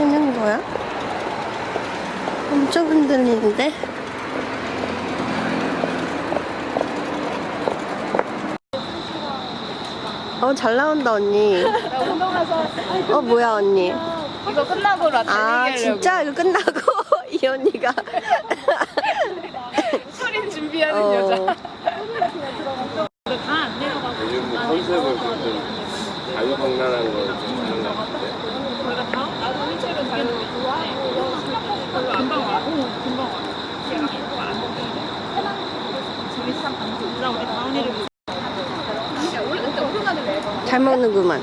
되는 거야? 엄청 흔들리는데? 어, 잘 나온다, 언니. 어, 뭐야, 언니. 이거 끝나고 라떼 아, 얘기하려고 진짜? 이거 끝나고 이 언니가. 철인 준비하는 어. 여자 요즘 뭐 컨셉을 좀 자유박람한 걸좀 하는 것 같은데. 나도 휠체어로 다니는 게 좋아 금방 와 금방 와 재밌어 우리 다운이를 원래 그때 오르가는 왜 잘 먹는구만.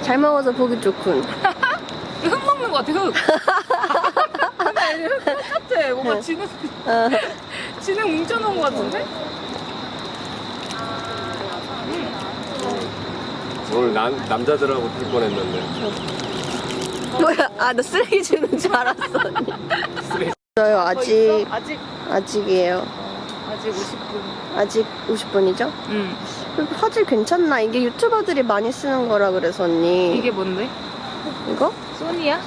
잘 먹어서 보기 좋군. 흙 먹는 거 같아 흙 근데 흙 같아 뭔가 지능 어, 지능 뭉쳐놓은 거 같은데? 오늘 남, 남자들하고 탈 뻔했는데. 뭐야? 아, 나 쓰레기 주는 줄 알았어. 언니. 저요, 아직, 아직 아직이에요. 아직 50분 아직 50분이죠? 응 화질 괜찮나? 이게 유튜버들이 많이 쓰는 거라 그래서 언니. 이게 뭔데? 이거? 소니야?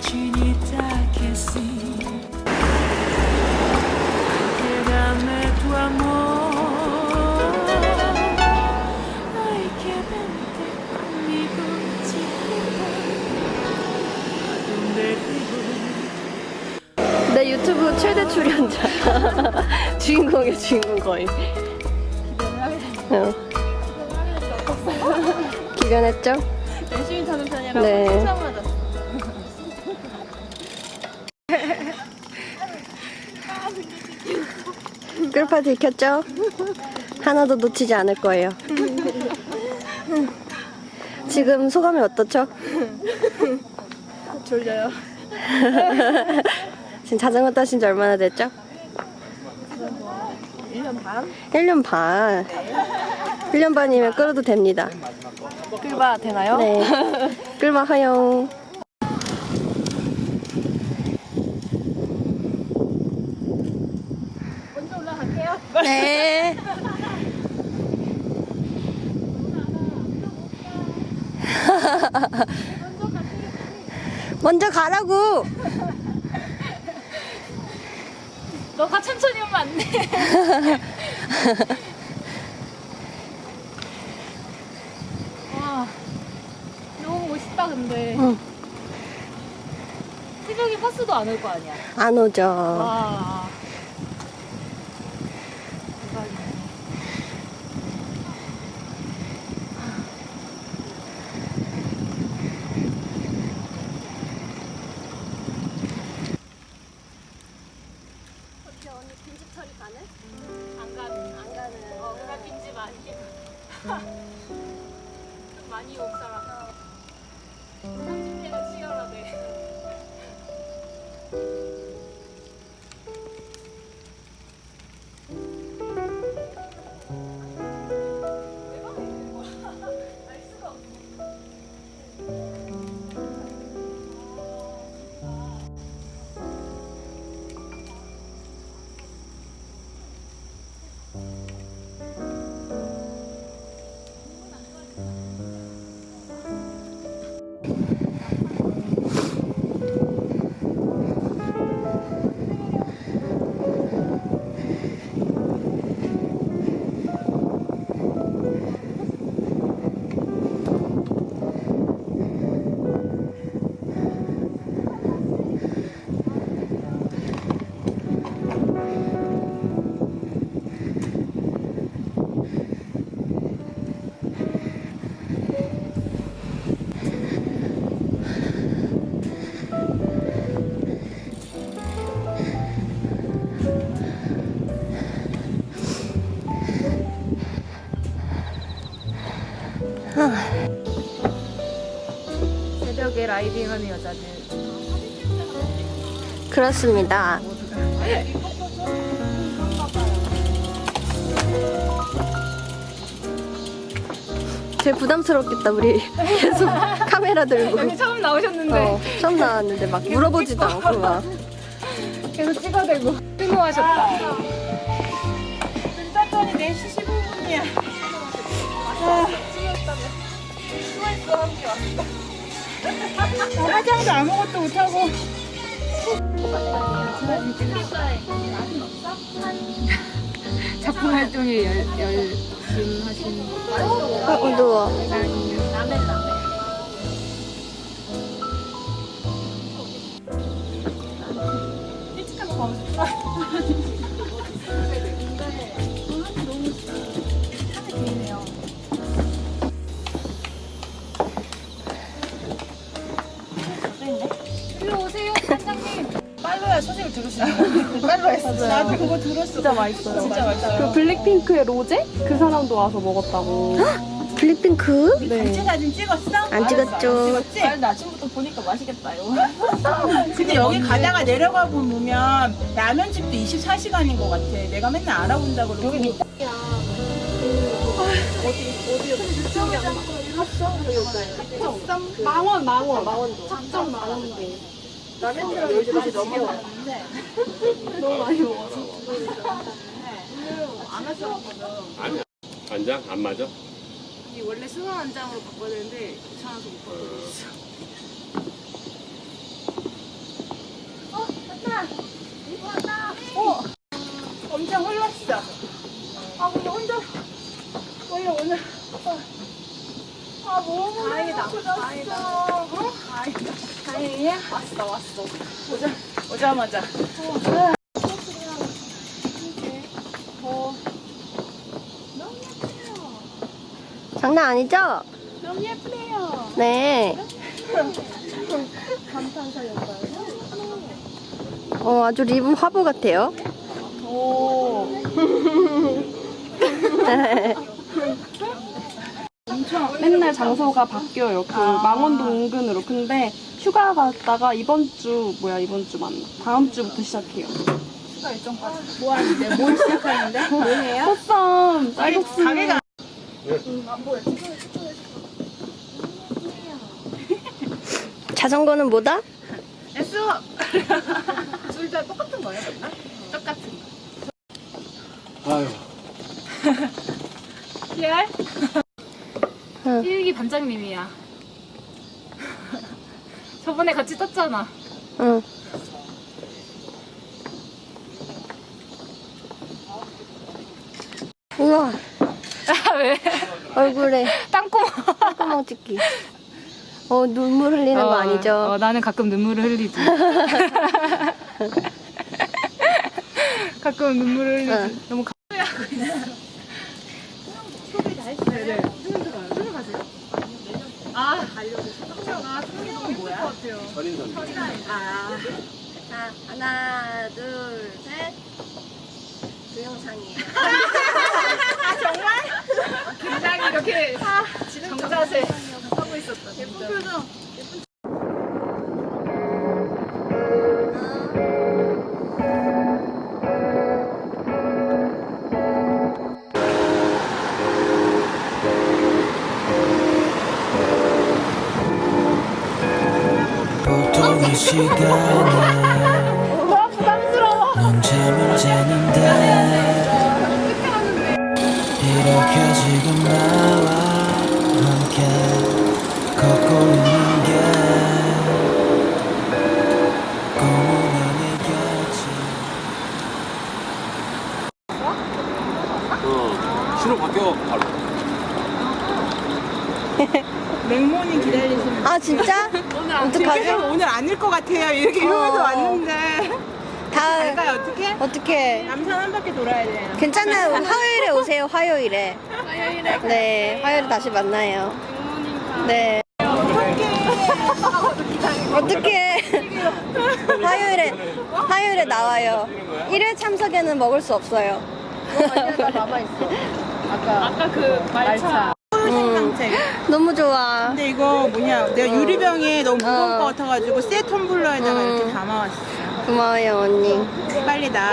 Chiquita. ¿A dónde te voy? 내 유튜브 최대 출연자. 주인공이야, 주인공 거의. 어. 기변했죠? 열심히 타는 편이라고 네. 칭찬받았어 끌파 들켰죠? 하나도 놓치지 않을 거예요. 지금 소감이 어떻죠? 졸려요 지금 자전거 타신 지 얼마나 됐죠? 1년 반? 1년 반. 1년 반이면 끌어도 됩니다. 끌바 되나요? 네. 끌마 하용. 먼저 올라갈게요 네. 먼저 가라고. 너가 천천히 오면 안 돼 와 너무 멋있다 근데 응. 새벽에 버스도 안 올 거 아니야 안 오죠. 와 대박이네 안 가는 안 가는 어 그날 빈집 아니야 좀 많이 온 사람 라이딩하는 여자들. 그렇습니다. 되게 부담스럽겠다 우리. 계속 카메라 들고. 여기 처음 나오셨는데. 어, 처음 나왔는데 막 물어보지도 않고 막. 계속 찍어대고. 수고하셨다. 짠짠이 4시 15분이야. 나 화장도 아무것도 못하고. 작품 활동에 열, 열심하신 어, 어두워 일로 소식을 들으시는 거. 빨로 했어. 나도 그거 들었어. 진짜 맛있어요. 진짜 맛있어요. 그 블랙핑크의 로제? 그 사람도 와서 먹었다고. 블랙핑크? 단체 사진 찍었어? 안 찍었죠 찍었지? 근데 아침부터 보니까 맛있겠다, 이거. 근데 여기 가다가 내려가 보면 라면집도 24시간인 것 같아. 내가 맨날 알아본다 그러고. 여기 밑에 망원, 망원. 망원도. 작정 망원도. 라면이랑 요즘 많이 넘어왔는데. 너무 많이 먹어서. 아니야. 간장 안 맞아? 이 원래 승원 한 장으로 바꿔야 되는데 귀찮아서 못 바꾸고 있어. 엄청 흘렀어. 아 근데 혼자 원래 오늘 어. 아 너무 다행이다. 다행이다. 어? 다행이다. 다행이야? 왔어 왔어. 오자 오자마자. 장난 아니죠? 너무 예쁘네요. 네 어, 아주 리본 화보 같아요 오. 맨날 장소가 바뀌어요. 그 망원동 은근으로. 근데 휴가 갔다가 이번 주, 뭐야, 이번 주 맞나? 다음 주부터 시작해요. 뭐 하는데? 뭘 시작하는데? 뭐 해요? 헛썸, 쌀국수. 가게가 자전거는 뭐다? S. 둘다 똑같은 거예요, 맨날? 똑같은 아유. PR? 응. 일기 반장님이야. 저번에 같이 떴잖아. 응 우와 아, 왜? 얼굴에 땅구멍. 콧구멍 찍기 어 눈물 흘리는 거 아니죠? 어, 나는 가끔 눈물을 흘리지. 가끔 눈물을 흘리지. 응. 너무 가... 아, 설인선. 자 하나 둘 셋 동영상이에요 굉장히 이렇게 정자세 하고 있었다. 예쁜 표정. 자는데 이렇게 지금 나와 함께 걷고 있는 게 꿈은 아니겠지 어. 신호 바뀌어 바로. 맹모님 기다리시면. 아 진짜? 지금 어떡하죠? 오늘 아닐 것 같아요. 이렇게 이러면서 어. 왔는데. 아, 갈까요? 어떻게? 어떻게? 남산 한 바퀴 돌아야 돼. 괜찮아요. 화요일에 오세요. 화요일에. 화요일에. 네, 화요일에 다시 만나요. 네. 어떻게? 화요일에 화요일에 나와요. 1회 참석에는 먹을 수 없어요. 어, 남아 있어. 아까 아까 그 말차. 음. 생강채. 너무 좋아. 근데 이거 뭐냐? 내가 유리병에 너무 무거울 어. 것 같아가지고 새 텀블러에다가 음. 이렇게 담아왔어. 고마워요 언니. 빨리 나.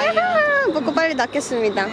먹고 빨리 낫겠습니다.